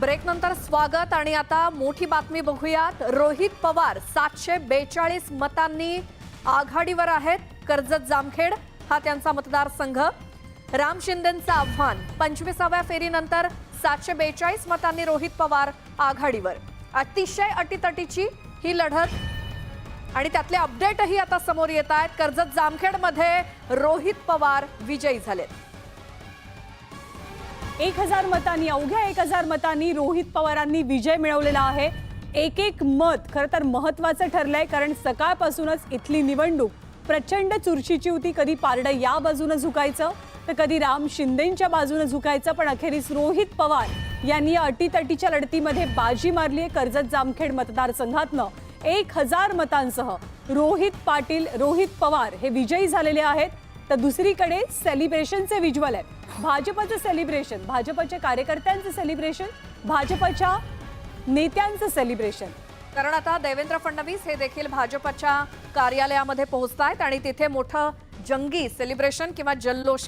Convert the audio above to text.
Break नंतर स्वागत आणि आता मोठी बातमी बघूयात. रोहित पवार सातशे बेचाळीस मतांनी आघाडीवर आहेत. कर्जत जामखेड हा त्यांचा मतदारसंघ. राम शिंदेचं आव्हान पंचवीसाव्या फेरीनंतर सातशे बेचाळीस मतांनी रोहित पवार आघाडीवर. अतिशय अटीतटीची ही लढत. आणि त्यातले अपडेटही आता समोर येत आहेत. कर्जत जामखेडमध्ये रोहित पवार विजयी झालेत. एक हजार मतांनी अवघ्या एक हजार मतांनी रोहित पवारांनी विजय मिळवलेला आहे. एक एक मत खरं तर महत्वाचं ठरलंय कारण सकाळपासूनच इथली निवडणूक प्रचंड चुरशीची होती. कधी पारडं या बाजूनं झुकायचं तर कधी राम शिंदेंच्या बाजूनं झुकायचं पण अखेरीस रोहित पवार यांनी या अटीतटीच्या लढतीमध्ये बाजी मारली आहे कर्जत जामखेड मतदारसंघातनं. एक हजार मतांसह रोहित पाटील रोहित पवार हे विजयी झालेले आहेत. तर दुसरीकडे सेलिब्रेशनचे विज्युअल आहेत. भाजपचं सेलिब्रेशन भाजपच्या कार्यकर्त्यांचं सेलिब्रेशन भाजपच्या नेत्यांचं सेलिब्रेशन कारण आता देवेंद्र फडणवीस हे देखील भाजपच्या कार्यालयामध्ये पोहोचत आहेत आणि तिथे मोठं जंगी सेलिब्रेशन किंवा जल्लोष